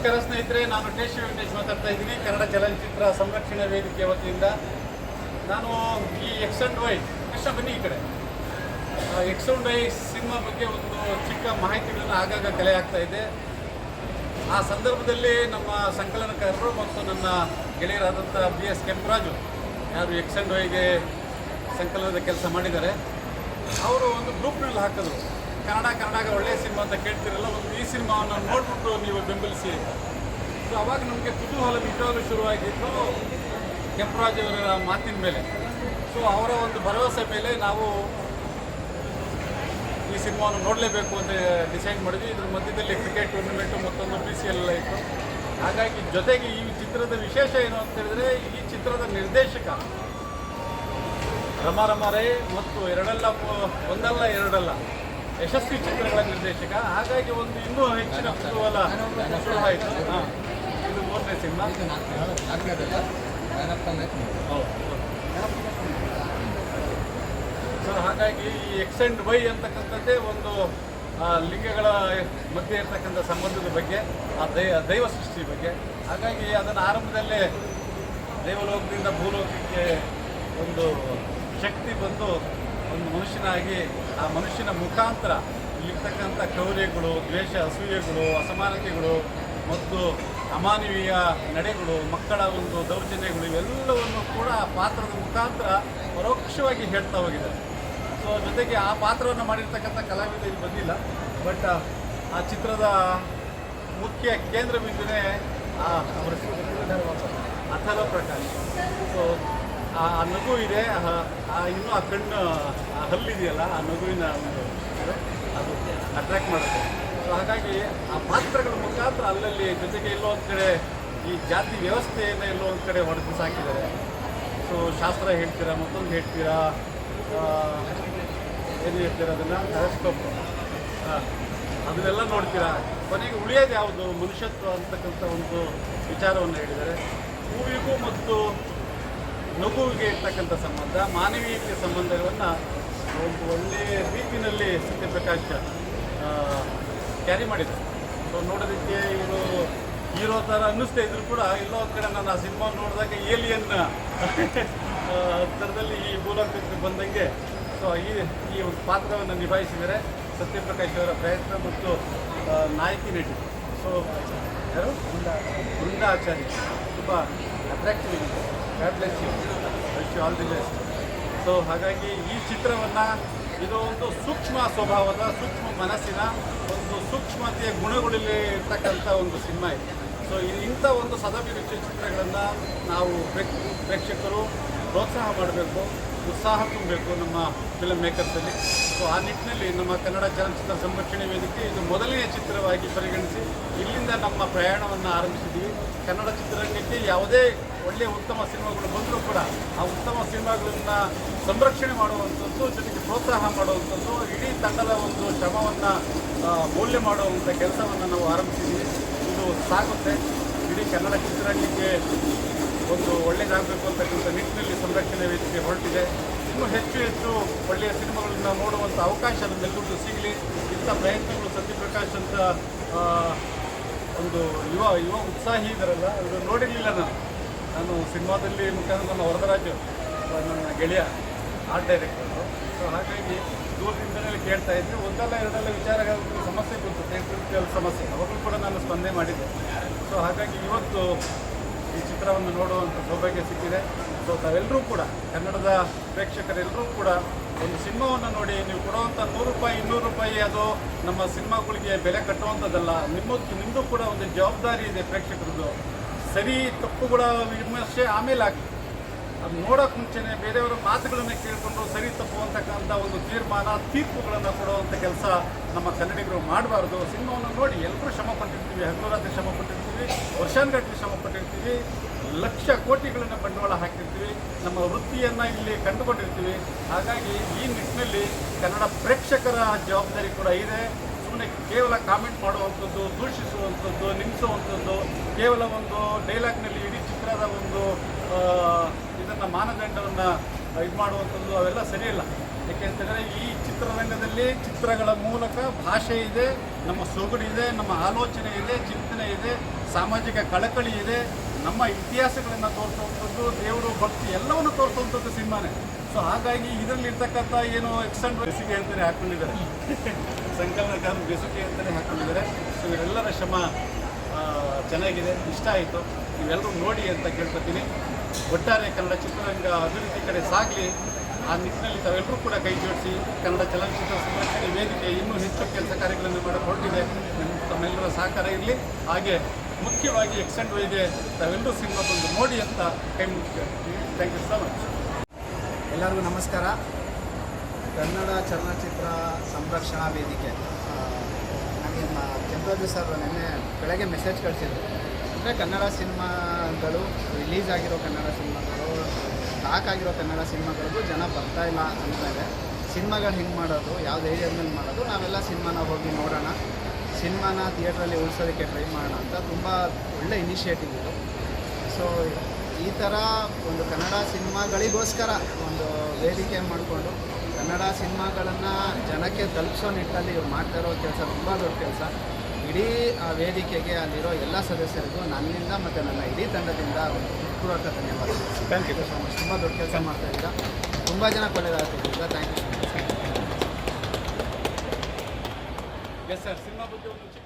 ನಮಸ್ಕಾರ ಸ್ನೇಹಿತರೆ, ನಾನು ಟೇಶ್ ವೆಂಕಟೇಶ್ ಮಾತಾಡ್ತಾ ಇದ್ದೀನಿ, ಕನ್ನಡ ಚಲನಚಿತ್ರ ಸಂರಕ್ಷಣಾ ವೇದಿಕೆ ವತಿಯಿಂದ. ನಾನು ಈ ಎಕ್ಸ್ ಅಂಡ್ ವೈ ಕೃಷ್ಣ ಬನ್ನಿ ಈ ಕಡೆ. ಎಕ್ಸ್ ಅಂಡ್ ವೈ ಸಿನಿಮಾ ಬಗ್ಗೆ ಒಂದು ಚಿಕ್ಕ ಮಾಹಿತಿಗಳನ್ನು ಆಗಾಗ ಕಲೆ ಆಗ್ತಾ ಇದೆ. ಆ ಸಂದರ್ಭದಲ್ಲಿ ನಮ್ಮ ಸಂಕಲನಕಾರರು ಮತ್ತು ನನ್ನ ಗೆಳೆಯರಾದಂಥ ಬಿ ಎಸ್ ಕೆಂಪರಾಜು, ಯಾರು ಎಕ್ಸ್ ಅಂಡ್ ವೈಗೆ ಸಂಕಲನದ ಕೆಲಸ ಮಾಡಿದ್ದಾರೆ, ಅವರು ಒಂದು ಗ್ರೂಪ್ನಲ್ಲಿ ಹಾಕಿದ್ರು. ಕನ್ನಡ, ಕನ್ನಡಾಗ ಒಳ್ಳೆಯ ಸಿನಿಮಾ ಅಂತ ಕೇಳ್ತಿರಲ್ಲ, ಒಂದು ಈ ಸಿನಿಮಾವನ್ನು ನೋಡ್ಬಿಟ್ಟು ನೀವು ಬೆಂಬಲಿಸಿ. ಸೊ ಅವಾಗ ನಮಗೆ ಕುತೂಹಲ ನಿಜವಾಗ್ಲೂ ಶುರುವಾಗಿದ್ದು ಅವರ ಮಾತಿನ ಮೇಲೆ. ಸೊ ಅವರ ಒಂದು ಭರವಸೆ ಮೇಲೆ ನಾವು ಈ ಸಿನಿಮಾವನ್ನು ನೋಡಲೇಬೇಕು ಅಂತ ಡಿಸೈಡ್ ಮಾಡಿದ್ವಿ. ಇದ್ರ ಮಧ್ಯದಲ್ಲಿ ಕ್ರಿಕೆಟ್ ಟೂರ್ನಮೆಂಟು ಮತ್ತೊಂದು ಪಿ ಸಿ ಎಲ್ಲ ಇತ್ತು. ಹಾಗಾಗಿ ಜೊತೆಗೆ ಈ ಚಿತ್ರದ ವಿಶೇಷ ಏನು ಅಂತ ಹೇಳಿದ್ರೆ, ಈ ಚಿತ್ರದ ನಿರ್ದೇಶಕ ರಮ ರಮ ರೈ ಮತ್ತು ಎರಡಲ್ಲ, ಒಂದಲ್ಲ ಎರಡಲ್ಲ ಯಶಸ್ವಿ ಚಿತ್ರಗಳ ನಿರ್ದೇಶಕ. ಹಾಗಾಗಿ ಒಂದು ಇನ್ನೂ ಹೆಚ್ಚಿನ ಕುತೂಹಲ ಶುರುವಾಯಿತು. ಹಾಂ. ಇದು ಮೂರನೇ ಸಿನಿಮಾ. ಸರ್ ಹಾಗಾಗಿ ಈ ಎಕ್ಸ್ ಆ್ಯಂಡ್ ವೈ ಅಂತಕ್ಕಂಥದ್ದೇ ಒಂದು ಲಿಂಗಗಳ ಮಧ್ಯೆ ಇರ್ತಕ್ಕಂಥ ಸಂಬಂಧದ ಬಗ್ಗೆ ಆ ದೈ ದೈವ ಸೃಷ್ಟಿ ಬಗ್ಗೆ. ಹಾಗಾಗಿ ಅದನ್ನು ಆರಂಭದಲ್ಲೇ ದೇವಲೋಕದಿಂದ ಭೂಲೋಕಕ್ಕೆ ಒಂದು ಶಕ್ತಿ ಬಂದು ಒಂದು ಮನುಷ್ಯನಾಗಿ ಆ ಮನುಷ್ಯನ ಮುಖಾಂತರ ಇಲ್ಲಿರ್ತಕ್ಕಂಥ ಕ್ರೌರ್ಯಗಳು, ದ್ವೇಷ, ಅಸೂಯೆಗಳು, ಅಸಮಾನತೆಗಳು ಮತ್ತು ಅಮಾನವೀಯ ನಡೆಗಳು, ಮಕ್ಕಳ ಒಂದು ದೌರ್ಜನ್ಯಗಳು ಇವೆಲ್ಲವನ್ನು ಕೂಡ ಆ ಪಾತ್ರದ ಮುಖಾಂತರ ಪರೋಕ್ಷವಾಗಿ ಹೇಳ್ತಾ ಹೋಗಿದ್ದಾರೆ ಸೊ ಜೊತೆಗೆ ಆ ಪಾತ್ರವನ್ನು ಮಾಡಿರ್ತಕ್ಕಂಥ ಕಲಾವಿದ ಇಲ್ಲಿ ಬಂದಿಲ್ಲ. ಬಟ್ ಆ ಚಿತ್ರದ ಮುಖ್ಯ ಕೇಂದ್ರ ಬಿಂದುನೇ ಆ ಅವರ ಅಥಲ ಪ್ರಕಾಶ್. ಸೊ ಆ ನಗು ಇದೆ. ಇನ್ನೂ ಆ ಕಣ್ಣು ಹಲ್ಲಿದೆಯಲ್ಲ, ಆ ನಗುವಿನ ಒಂದು ಅದು ಅಟ್ರ್ಯಾಕ್ಟ್ ಮಾಡುತ್ತೆ. ಸೊ ಹಾಗಾಗಿ ಆ ಪಾತ್ರಗಳ ಮುಖಾಂತರ ಅಲ್ಲಲ್ಲಿ ಜೊತೆಗೆ ಎಲ್ಲೋ ಒಂದು ಕಡೆ ಈ ಜಾತಿ ವ್ಯವಸ್ಥೆಯನ್ನು ಎಲ್ಲೋ ಒಂದು ಕಡೆ ಹೊಡೆದು ಸಾಕಿದ್ದಾರೆ. ಸೊ ಶಾಸ್ತ್ರ ಹೇಳ್ತೀರಾ, ಮತ್ತೊಂದು ಹೇಳ್ತೀರಾ? ಏನು ಹೇಳ್ತೀರಾ ಅದನ್ನು? ಹರಸ್ಕೋಪ್ ಅದನ್ನೆಲ್ಲ ನೋಡ್ತೀರಾ? ಕೊನೆಗೆ ಉಳಿಯೋದು ಯಾವುದು? ಮನುಷ್ಯತ್ವ ಅಂತಕ್ಕಂಥ ಒಂದು ವಿಚಾರವನ್ನು ಹೇಳಿದ್ದಾರೆ. ಹೂವಿಗೂ ಮತ್ತು ನಗುವಿಗೆ ಇರ್ತಕ್ಕಂಥ ಸಂಬಂಧ, ಮಾನವೀಯತೆಯ ಸಂಬಂಧಗಳನ್ನು ಒಂದು ಒಳ್ಳೆಯ ರೀತಿಯಲ್ಲಿ ಸತ್ಯಪ್ರಕಾಶ್ ಕ್ಯಾರಿ ಮಾಡಿದ್ದಾರೆ ಸೊ ನೋಡೋದಕ್ಕೆ ಇವರು ಹೀರೋ ಥರ ಅನ್ನಿಸ್ತಾ ಇದ್ರು ಕೂಡ, ಎಲ್ಲೋ ಕಡೆ ನಾನು ಆ ಸಿನಿಮಾ ನೋಡಿದಾಗ ಏಲಿಯನ್ ಥರದಲ್ಲಿ ಈ ಭೂಲೋಕಕ್ಕೆ ಬಂದಂಗೆ. ಸೊ ಈ ಈ ಒಂದು ಪಾತ್ರವನ್ನು ನಿಭಾಯಿಸಿದರೆ ಸತ್ಯಪ್ರಕಾಶ್ ಅವರ ಪ್ರಯತ್ನ ಮತ್ತು ನಾಯಕಿ ನಟಿ. ಸೊ ಯಾರು? ಬೃಂದಾ ಆಚಾರ್ಯ ಅಟ್ರಾಕ್ಟಿವ್ ಇದೆ. Bless you all the best. So ಹಾಗಾಗಿ ಈ ಚಿತ್ರವನ್ನು ಇದು ಒಂದು ಸೂಕ್ಷ್ಮ ಸ್ವಭಾವದ, ಸೂಕ್ಷ್ಮ ಮನಸ್ಸಿನ ಒಂದು ಸೂಕ್ಷ್ಮತೆಯ ಗುಣಗಳಲ್ಲಿ ಇರ್ತಕ್ಕಂಥ ಒಂದು ಸಿನಿಮಾ ಇದೆ. ಸೊ ಇಂಥ ಒಂದು ಸದಭಿರುಚಿ ಚಿತ್ರಗಳನ್ನು ನಾವು ಪ್ರೇಕ್ ಪ್ರೇಕ್ಷಕರು ಪ್ರೋತ್ಸಾಹ ಮಾಡಬೇಕು. ಉತ್ಸಾಹ ತುಂಬಬೇಕು ನಮ್ಮ ಫಿಲ್ಮ್ ಮೇಕರ್ಸಲ್ಲಿ ಸೊ ಆ ನಿಟ್ಟಿನಲ್ಲಿ ನಮ್ಮ ಕನ್ನಡ ಚಲನಚಿತ್ರ ಸಂರಕ್ಷಣೆ ವೇದಿಕೆ ಇದು ಮೊದಲನೆಯ ಚಿತ್ರವಾಗಿ ಪರಿಗಣಿಸಿ ಇಲ್ಲಿಂದ ನಮ್ಮ ಪ್ರಯಾಣವನ್ನು ಆರಂಭಿಸಿದ್ದೀವಿ. ಕನ್ನಡ ಚಿತ್ರರಂಗಕ್ಕೆ ಯಾವುದೇ ಒಳ್ಳೆಯ ಉತ್ತಮ ಸಿನಿಮಾಗಳು ಬಂದರೂ ಕೂಡ ಆ ಉತ್ತಮ ಸಿನಿಮಾಗಳನ್ನು ಸಂರಕ್ಷಣೆ ಮಾಡುವಂಥದ್ದು, ಜೊತೆಗೆ ಪ್ರೋತ್ಸಾಹ ಮಾಡುವಂಥದ್ದು, ಇಡೀ ತಂಡದ ಒಂದು ಶ್ರಮವನ್ನು ಮೌಲ್ಯ ಮಾಡುವಂಥ ಕೆಲಸವನ್ನು ನಾವು ಆರಂಭಿಸಿದ್ದೀವಿ. ಇದು ಸಾಗುತ್ತೆ. ಇಡೀ ಕನ್ನಡ ಚಿತ್ರರಂಗಕ್ಕೆ ಒಂದು ಒಳ್ಳೆಯದಾಗಬೇಕು ಅಂತಕ್ಕಂಥ ನಿಟ್ಟಿನಲ್ಲಿ ಸಂರಕ್ಷಣೆ ವೇದಿಕೆ ಹೊರಟಿದೆ. ಇನ್ನೂ ಹೆಚ್ಚು ಹೆಚ್ಚು ಒಳ್ಳೆಯ ಸಿನಿಮಾಗಳನ್ನ ನೋಡುವಂಥ ಅವಕಾಶ ನಮ್ಮೆಲ್ಲರಿಗೂ ಸಿಗಲಿ. ಇಂಥ ಪ್ರಯತ್ನಗಳು ಸತ್ಯಪ್ರಕಾಶ್ ಅಂತ ಒಂದು ಯುವ ಯುವ ಉತ್ಸಾಹಿ ಇದರಲ್ಲ ಇದು ನೋಡಿರಲಿಲ್ಲ ನಾನು. ನಾನು ಸಿನಿಮಾದಲ್ಲಿ ಮುಖಾಂತರ ನನ್ನ ವರದರಾಜು ನನ್ನ ಗೆಳೆಯ, ಆರ್ಟ್ ಡೈರೆಕ್ಟರು ಸೊ ಹಾಗಾಗಿ ದೂರದಿಂದಲೇ ಕೇಳ್ತಾ ಇದ್ದೆ ಒಂದಲ್ಲ ಎರಡಲ್ಲ ವಿಚಾರಗಳ ಸಮಸ್ಯೆ ಗೊತ್ತು ಸಮಸ್ಯೆ. ಅವಾಗಲೂ ಕೂಡ ನಾನು ಸ್ಪಂದನೆ ಮಾಡಿದ್ದೆ. ಸೊ ಹಾಗಾಗಿ ಇವತ್ತು ಈ ಚಿತ್ರವನ್ನು ನೋಡುವಂಥ ಸೌಭಾಗ್ಯ ಸಿಕ್ಕಿದೆ. ಸೊ ತಾವೆಲ್ಲರೂ ಕೂಡ, ಕನ್ನಡದ ಪ್ರೇಕ್ಷಕರೆಲ್ಲರೂ ಕೂಡ ಒಂದು ಸಿನಿಮಾವನ್ನು ನೋಡಿ ನೀವು ಕೊಡುವಂಥ ನೂರು ರೂಪಾಯಿ, ಇನ್ನೂರು ರೂಪಾಯಿ ಅದು ನಮ್ಮ ಸಿನಿಮಾಗಳಿಗೆ ಬೆಲೆ ಕಟ್ಟುವಂಥದ್ದಲ್ಲ ನಿಮ್ಮ ನಿಮ್ಮದು ಕೂಡ ಒಂದು ಜವಾಬ್ದಾರಿ ಇದೆ ಪ್ರೇಕ್ಷಕರದ್ದು. ಸರಿ ತಪ್ಪುಗಳ ವಿಮರ್ಶೆ ಆಮೇಲೆ ಹಾಕಿ ಅದು ನೋಡೋಕೆ ಮುಂಚೆನೆ ಬೇರೆಯವರ ಮಾತುಗಳನ್ನು ಕೇಳಿಕೊಂಡು ಸರಿ ತಪ್ಪು ಅಂತಕ್ಕಂಥ ಒಂದು ತೀರ್ಮಾನ, ತೀರ್ಪುಗಳನ್ನು ಕೊಡುವಂಥ ಕೆಲಸ ನಮ್ಮ ಕನ್ನಡಿಗರು ಮಾಡಬಾರ್ದು. ಸಿನಿಮಾವನ್ನು ನೋಡಿ ಎಲ್ಲರೂ ಶ್ರಮ ಪಟ್ಟಿರ್ತೀವಿ. ಹಗಲು ಶ್ರಮ ಪಟ್ಟಿರ್ತೀವಿ. ವರ್ಷಾನುಗಟ್ಟಲೆ ಶ್ರಮ ಪಟ್ಟಿರ್ತೀವಿ. ಲಕ್ಷ ಕೋಟಿಗಳನ್ನು ಬಂಡವಾಳ ಹಾಕಿರ್ತೀವಿ. ನಮ್ಮ ವೃತ್ತಿಯನ್ನು ಇಲ್ಲಿ ಕಂಡುಕೊಂಡಿರ್ತೀವಿ. ಹಾಗಾಗಿ ಈ ನಿಟ್ಟಿನಲ್ಲಿ ಕನ್ನಡ ಪ್ರೇಕ್ಷಕರ ಜವಾಬ್ದಾರಿ ಕೂಡ ಇದೆ. ಸುಮ್ಮನೆ ಕೇವಲ ಕಾಮೆಂಟ್ ಮಾಡುವಂಥದ್ದು, ದೂಷಿಸುವಂಥದ್ದು, ನಿಲ್ಲಿಸುವಂಥದ್ದು, ಕೇವಲ ಒಂದು ಡೈಲಾಗ್ನಲ್ಲಿ ಇಡೀ ಚಿತ್ರದ ಒಂದು ಇದನ್ನು ಮಾನದಂಡವನ್ನು ಇದು ಮಾಡುವಂಥದ್ದು ಅವೆಲ್ಲ ಸರಿಯಲ್ಲ. ಏಕೆಂತಂದರೆ ಈ ಚಿತ್ರರಂಗದಲ್ಲಿ ಚಿತ್ರಗಳ ಮೂಲಕ ಭಾಷೆ ಇದೆ, ನಮ್ಮ ಸೊಗಡಿದೆ ನಮ್ಮ ಆಲೋಚನೆ ಇದೆ, ಚಿಂತನೆ ಇದೆ, ಸಾಮಾಜಿಕ ಕಳಕಳಿ ಇದೆ. ನಮ್ಮ ಇತಿಹಾಸಗಳನ್ನು ತೋರಿಸುವಂಥದ್ದು, ದೇವರು, ಭಕ್ತಿ ಎಲ್ಲವನ್ನು ತೋರಿಸುವಂಥದ್ದು ಸಿನಿಮಾನೇ. ಸೊ ಹಾಗಾಗಿ ಇದರಲ್ಲಿರ್ತಕ್ಕಂಥ ಏನು ಎಕ್ಸ್ಟೆಂಡ್ ಬೆಸಿಗೆ ಅಂತಲೇ ಹಾಕ್ಕೊಂಡಿದ್ದಾರೆ ಸಂಕಲನಕಾರರು ಬೆಸುಗೆ ಅಂತಲೇ ಹಾಕ್ಕೊಂಡಿದ್ದಾರೆ ಸೊ ಇವರೆಲ್ಲರ ಶ್ರಮ ಚೆನ್ನಾಗಿದೆ, ಇಷ್ಟ ಆಯಿತು. ನೀವೆಲ್ಲರೂ ನೋಡಿ ಅಂತ ಕೇಳ್ಕೊತೀನಿ. ಒಟ್ಟಾರೆ ಕನ್ನಡ ಚಿತ್ರರಂಗ ಅಭಿವೃದ್ಧಿ ಕಡೆ ಸಾಗಲಿ, ಆ ನಿಟ್ಟಿನಲ್ಲಿ ತಾವೆಲ್ಲರೂ ಕೂಡ ಕೈ ಜೋಡಿಸಿ ಕನ್ನಡ ಚಲನಚಿತ್ರ ಸಂರಕ್ಷಣೆ ವೇದಿಕೆ ಇನ್ನೂ ಹೆಚ್ಚು ಕೆಲಸ ಕಾರ್ಯಗಳನ್ನು ಮಾಡಕ್ಕೆ ಹೊರಟಿದೆ. ನಿಮ್ಮ ತಮ್ಮೆಲ್ಲರ ಸಹಕಾರ ಇರಲಿ. ಹಾಗೆ ಮುಖ್ಯವಾಗಿ ಎಕ್ಸೆಂಟ್ ವೈಗೆ ತಾವೆಲ್ಲರೂ ಸಿನಿಮಾ ಬಂದು ನೋಡಿ ಅಂತ ಕೈ ಮುಗಿಸ್ತೇವೆ ಥ್ಯಾಂಕ್ ಯು ಸೊ ಮಚ್ ಎಲ್ಲರಿಗೂ ನಮಸ್ಕಾರ. ಕನ್ನಡ ಚಲನಚಿತ್ರ ಸಂರಕ್ಷಣಾ ವೇದಿಕೆ. ಆ, ಚಂದ್ರಜಿ ಸರ್ ನಿನ್ನೆ ಬೆಳಗ್ಗೆ ಮೆಸೇಜ್ ಕಳಿಸಿದ್ರು. ಅಂದರೆ ಕನ್ನಡ ಸಿನಿಮಾಗಳು ರಿಲೀಸ್ ಆಗಿರೋ ಕನ್ನಡ ಸಿನಿಮಾಗಳು ಸ್ಟಾಕ್ ಆಗಿರೋ ಕನ್ನಡ ಸಿನಿಮಾಗಳಿಗೂ ಜನ ಬರ್ತಾ ಇಲ್ಲ ಅಂದಮೇಲೆ ಸಿನಿಮಾಗಳು ಹೆಂಗೆ ಮಾಡೋದು ಯಾವ್ದು ಏರಿಯಾದಲ್ಲಿ ಮಾಡೋದು ನಾವೆಲ್ಲ ಸಿನಿಮಾನ ಹೋಗಿ ನೋಡೋಣ ಸಿನಿಮಾನ ಥಿಯೇಟ್ರಲ್ಲಿ ಉಳಿಸೋದಕ್ಕೆ ಟ್ರೈ ಮಾಡೋಣ ಅಂತ ತುಂಬ ಒಳ್ಳೆ ಇನಿಷಿಯೇಟಿವ್ ಇದು. ಸೊ ಈ ಥರ ಒಂದು ಕನ್ನಡ ಸಿನಿಮಾಗಳಿಗೋಸ್ಕರ ಒಂದು ವೇದಿಕೆ ಮಾಡಿಕೊಂಡು ಕನ್ನಡ ಸಿನಿಮಾಗಳನ್ನು ಜನಕ್ಕೆ ತಲುಪಿಸೋ ನಿಟ್ಟಲ್ಲಿ ಇವ್ರು ಮಾಡ್ತಾ ಇರೋ ಕೆಲಸ ತುಂಬ ದೊಡ್ಡ ಕೆಲಸ. ಇಡೀ ಆ ವೇದಿಕೆಗೆ ಅಲ್ಲಿರೋ ಎಲ್ಲ ಸದಸ್ಯರಿಗೂ ನನ್ನಿಂದ ಮತ್ತು ನನ್ನ ಇಡೀ ತಂಡದಿಂದ ಒಂದು ಹೃತ್ಪೂರ್ವಕ ಧನ್ಯವಾದ. ಥ್ಯಾಂಕ್ ಯು ಸೊ ಮಚ್ ತುಂಬ ದೊಡ್ಡ ಕೆಲಸ ಮಾಡ್ತಾ ಇದ್ದೀರಾ. ತುಂಬ ಜನ ಒಳ್ಳೆಯದಾಗ್ತಿದ್ದೀರಾ thank you. So much yes sir cinema ಬಗ್ಗೆ ಒಂದು